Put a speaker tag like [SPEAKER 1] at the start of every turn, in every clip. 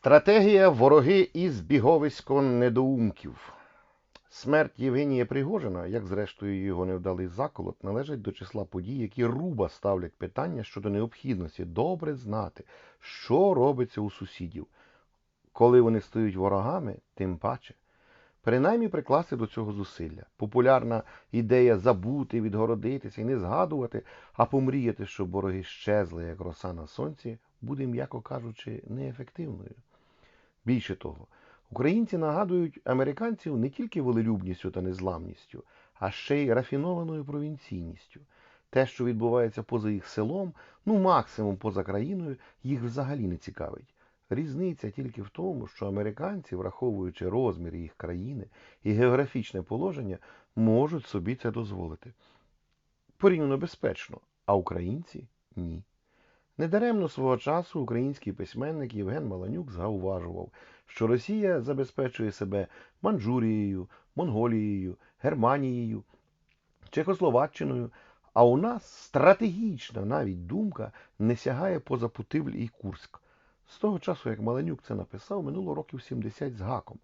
[SPEAKER 1] Стратегія вороги і збіговисько недоумків. Смерть Євгенія Пригожина, як зрештою його невдалий заколот, належить до числа подій, які руба ставлять питання щодо необхідності добре знати, що робиться у сусідів. Коли вони стають ворогами, тим паче. Принаймні прикласти до цього зусилля. Популярна ідея забути, відгородитися і не згадувати, а помріяти, щоб вороги щезли, як роса на сонці, буде, м'яко кажучи, неефективною. Більше того, українці нагадують американців не тільки волелюбністю та незламністю, а ще й рафінованою провінційністю. Те, що відбувається поза їх селом, ну максимум поза країною, їх взагалі не цікавить. Різниця тільки в тому, що американці, враховуючи розмір їх країни і географічне положення, можуть собі це дозволити. Порівняно безпечно, а українці ні. Недаремно свого часу український письменник Євген Маланюк зауважував, що Росія забезпечує себе Манджурією, Монголією, Германією, Чехословаччиною, а у нас стратегічна навіть думка не сягає поза Путивль і Курськ. З того часу, як Маланюк це написав, минуло років 70 з гаком,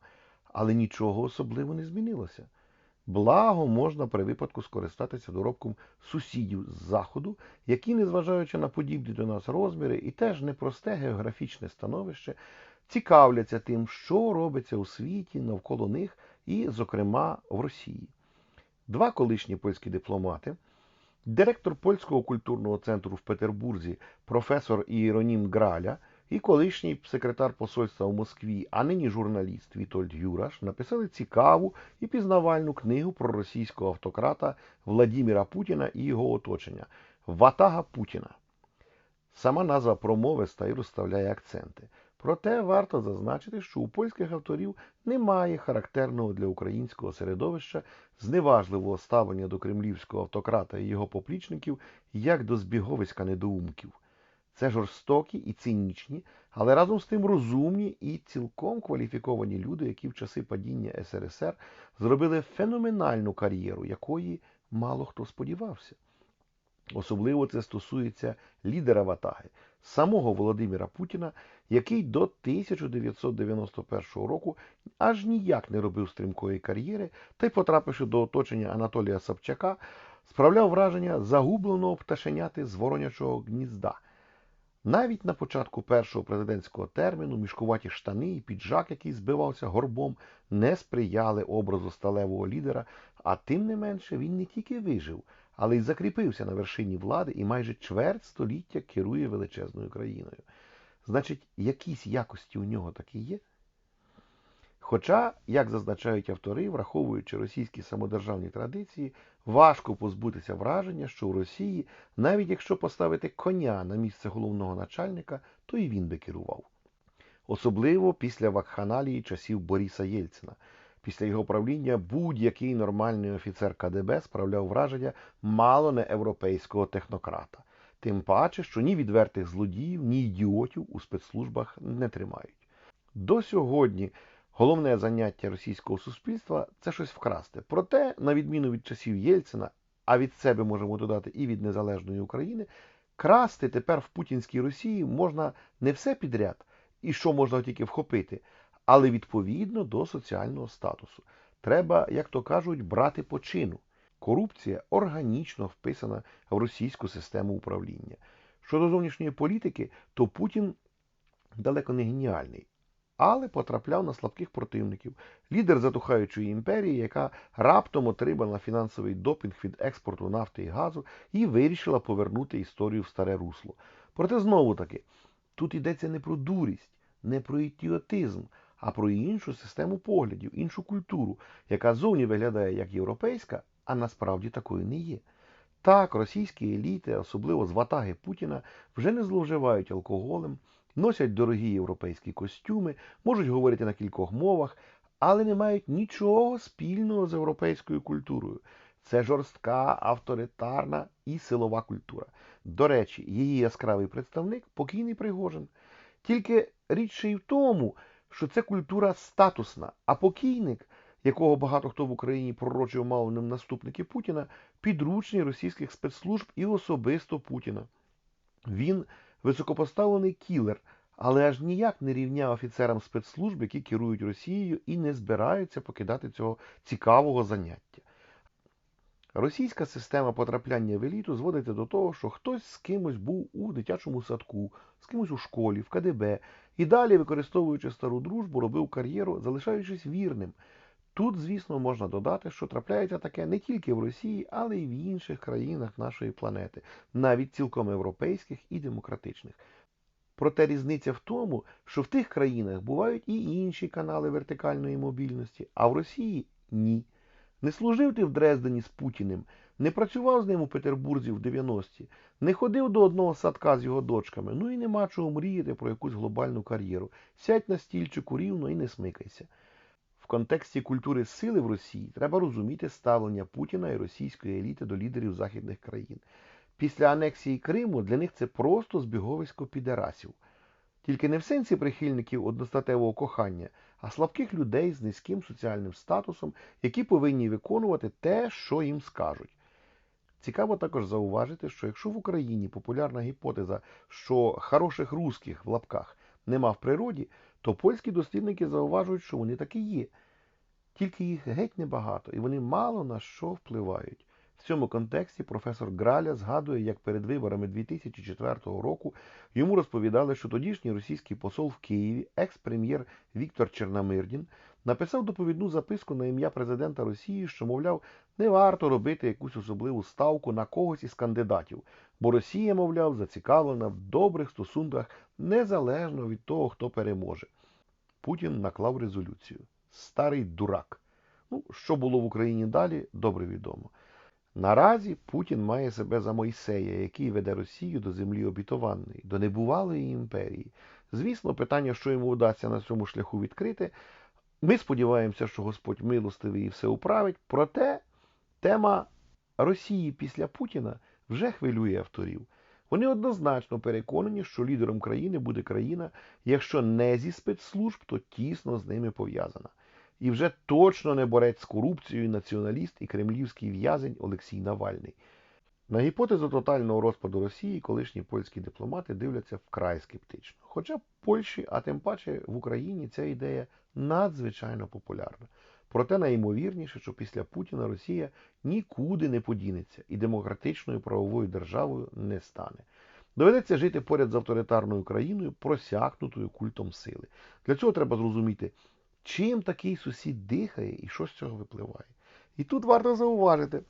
[SPEAKER 1] але нічого особливо не змінилося. Благо можна при випадку скористатися доробком сусідів з заходу, які, незважаючи на подібні до нас розміри і теж непросте географічне становище, цікавляться тим, що робиться у світі навколо них і, зокрема, в Росії. Два колишні польські дипломати, директор польського культурного центру в Петербурзі, професор Іеронім Граля і колишній секретар посольства у Москві, а нині журналіст Вітольд Юраш, написали цікаву і пізнавальну книгу про російського автократа Владіміра Путіна і його оточення Ватага Путіна. Сама назва промовиста і розставляє акценти. Проте варто зазначити, що у польських авторів немає характерного для українського середовища зневажливого ставлення до кремлівського автократа і його поплічників як до збіговиська недоумків. Це жорстокі і цинічні, але разом з тим розумні і цілком кваліфіковані люди, які в часи падіння СРСР зробили феноменальну кар'єру, якої мало хто сподівався. Особливо це стосується лідера Ватаги, самого Володимира Путіна, який до 1991 року аж ніяк не робив стрімкої кар'єри та й, потрапивши до оточення Анатолія Собчака, справляв враження загубленого пташеняти з воронячого гнізда. Навіть на початку першого президентського терміну мішкуваті штани і піджак, який збивався горбом, не сприяли образу сталевого лідера, а тим не менше він не тільки вижив, але й закріпився на вершині влади і майже чверть століття керує величезною країною. Значить, якісь якості у нього такі є. Хоча, як зазначають автори, враховуючи російські самодержавні традиції, важко позбутися враження, що у Росії, навіть якщо поставити коня на місце головного начальника, то і він би керував. Особливо після вакханалії часів Бориса Єльцина. Після його правління будь-який нормальний офіцер КДБ справляв враження мало не європейського технократа. Тим паче, що ні відвертих злодіїв, ні ідіотів у спецслужбах не тримають. До сьогодні головне заняття російського суспільства це щось вкрасти. Проте, на відміну від часів Єльцина, а від себе можемо додати і від незалежної України, красти тепер в путінській Росії можна не все підряд, і що можна тільки вхопити, але відповідно до соціального статусу. Треба, як то кажуть, брати почину. Корупція органічно вписана в російську систему управління. Щодо зовнішньої політики, то Путін далеко не геніальний, але потрапляв на слабких противників. Лідер затухаючої імперії, яка раптом отримала фінансовий допінг від експорту нафти і газу і вирішила повернути історію в старе русло. Проте знову таки, тут йдеться не про дурість, не про ідіотизм, а про іншу систему поглядів, іншу культуру, яка зовні виглядає як європейська, а насправді такою не є. Так, російські еліти, особливо з ватаги Путіна, вже не зловживають алкоголем, носять дорогі європейські костюми, можуть говорити на кількох мовах, але не мають нічого спільного з європейською культурою. Це жорстка, авторитарна і силова культура. До речі, її яскравий представник покійний Пригожин. Тільки річ й в тому, що це культура статусна, а покійник, якого багато хто в Україні пророчив мав ним наступники Путіна, підручний російських спецслужб і особисто Путіна. Він високопоставлений кілер, але аж ніяк не рівня офіцерам спецслужб, які керують Росією і не збираються покидати цього цікавого заняття. Російська система потрапляння в еліту зводиться до того, що хтось з кимось був у дитячому садку, з кимось у школі, в КДБ, і далі, використовуючи стару дружбу, робив кар'єру, залишаючись вірним. Тут, звісно, можна додати, що трапляється таке не тільки в Росії, але й в інших країнах нашої планети, навіть цілком європейських і демократичних. Проте різниця в тому, що в тих країнах бувають і інші канали вертикальної мобільності, а в Росії ні. Не служив ти в Дрездені з Путіним, не працював з ним у Петербурзі в 90-ті, не ходив до одного садка з його дочками, ну і нема чого мріяти про якусь глобальну кар'єру. Сядь на стільчику рівно і не смикайся. В контексті культури сили в Росії треба розуміти ставлення Путіна і російської еліти до лідерів західних країн. Після анексії Криму для них це просто збіговисько підерасів. Тільки не в сенсі прихильників одностатевого кохання, а слабких людей з низьким соціальним статусом, які повинні виконувати те, що їм скажуть. Цікаво також зауважити, що якщо в Україні популярна гіпотеза, що хороших русських в лапках нема в природі, то польські дослідники зауважують, що вони таки є. Тільки їх геть небагато, і вони мало на що впливають. В цьому контексті професор Граля згадує, як перед виборами 2004 року йому розповідали, що тодішній російський посол в Києві, екс-прем'єр Віктор Черномирдін, написав доповідну записку на ім'я президента Росії, що, мовляв, не варто робити якусь особливу ставку на когось із кандидатів, бо Росія, мовляв, зацікавлена в добрих стосунках незалежно від того, хто переможе. Путін наклав резолюцію. Старий дурак. Ну, що було в Україні далі, добре відомо. Наразі Путін має себе за Мойсея, який веде Росію до землі обітованої, до небувалої імперії. Звісно, питання, що йому вдасться на цьому шляху відкрити. Ми сподіваємося, що Господь милостивий і все управить. Проте тема Росії після Путіна вже хвилює авторів. Вони однозначно переконані, що лідером країни буде країна, якщо не зі спецслужб, то тісно з ними пов'язана. І вже точно не борець з корупцією націоналіст і кремлівський в'язень Олексій Навальний. На гіпотезу тотального розпаду Росії колишні польські дипломати дивляться вкрай скептично. Хоча в Польщі, а тим паче в Україні ця ідея надзвичайно популярна. Проте найімовірніше, що після Путіна Росія нікуди не подінеться і демократичною правовою державою не стане. Доведеться жити поряд з авторитарною країною, просякнутою культом сили. Для цього треба зрозуміти, чим такий сусід дихає і що з цього випливає. І тут варто зауважити,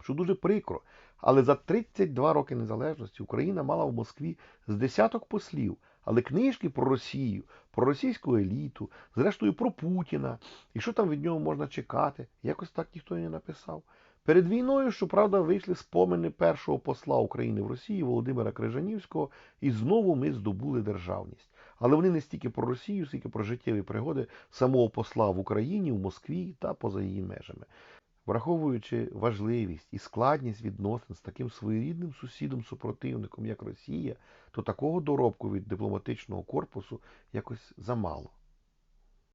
[SPEAKER 1] що дуже прикро, але за 32 роки незалежності Україна мала в Москві з десяток послів, але книжки про Росію, про російську еліту, зрештою про Путіна, і що там від нього можна чекати, якось так ніхто і не написав. Перед війною, щоправда, вийшли спомини першого посла України в Росії Володимира Крижанівського, і знову ми здобули державність. Але вони не стільки про Росію, скільки про життєві пригоди самого посла в Україні, в Москві та поза її межами. Враховуючи важливість і складність відносин з таким своєрідним сусідом-супротивником, як Росія, то такого доробку від дипломатичного корпусу якось замало.